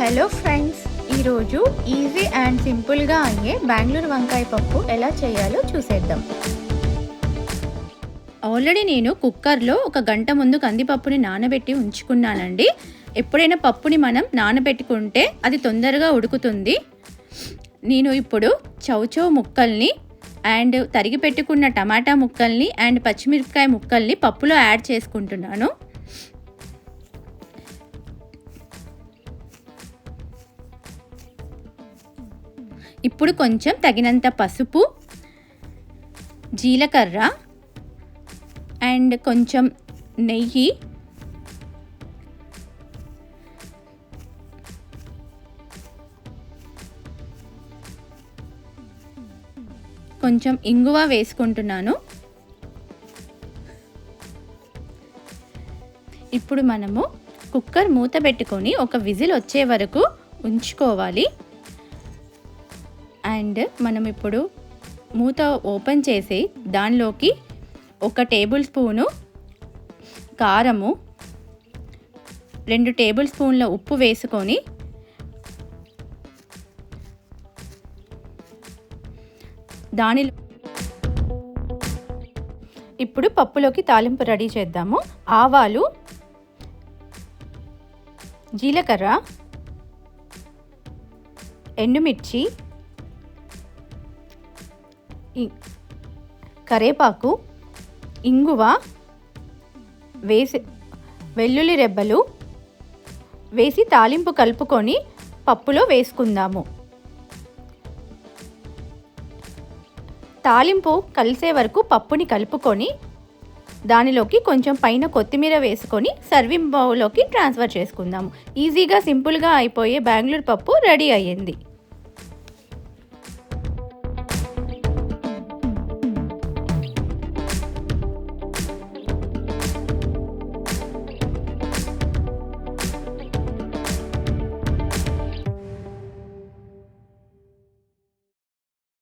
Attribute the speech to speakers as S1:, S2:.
S1: Hello friends ఈరోజు easy and సింపుల్గా అయ్యే బెంగళూరు వంకాయ పప్పు ఎలా చేయాలో చూసేద్దాం. ఆల్రెడీ నేను కుక్కర్లో ఒక గంట ముందు కందిపప్పుని నానబెట్టి ఉంచుకున్నానండి. ఎప్పుడైనా పప్పుని మనం నానబెట్టుకుంటే అది తొందరగా ఉడుకుతుంది. నేను ఇప్పుడు చౌచౌ ముక్కల్ని అండ్ తరిగి పెట్టుకున్న టమాటా ముక్కల్ని అండ్ పచ్చిమిరపకాయ ముక్కల్ని పప్పులో యాడ్ చేసుకుంటున్నాను. ఇప్పుడు కొంచెం తగినంత పసుపు జీలకర్ర అండ్ కొంచెం నెయ్యి. కొంచెం ఇంగువ వేసుకుంటున్నాను. ఇప్పుడు మనము కుక్కర్ మూత పెట్టుకొని ఒక విజిల్ వచ్చే వరకు ఉంచుకోవాలి. అండ్ మనం ఇప్పుడు మూత ఓపెన్ చేసి దానిలోకి ఒక టేబుల్ స్పూను కారము రెండు టేబుల్ స్పూన్ల ఉప్పు వేసుకొని దానిలో ఇప్పుడు పప్పులోకి తాలింపు రెడీ చేద్దాము. ఆవాలు జీలకర్ర ఎండుమిర్చి కరేపాకు ఇంగువ వేసి వెల్లుల్లి రెబ్బలు వేసి తాలింపు కలుపుకొని పప్పులో వేసుకుందాము. తాలింపు కలిసే వరకు పప్పుని కలుపుకొని దానిలోకి కొంచెం పైన కొత్తిమీర వేసుకొని సర్వింగ్ బౌల్లోకి ట్రాన్స్ఫర్ చేసుకుందాము. ఈజీగా సింపుల్గా అయిపోయే బెంగళూరు పప్పు రెడీ అయ్యింది.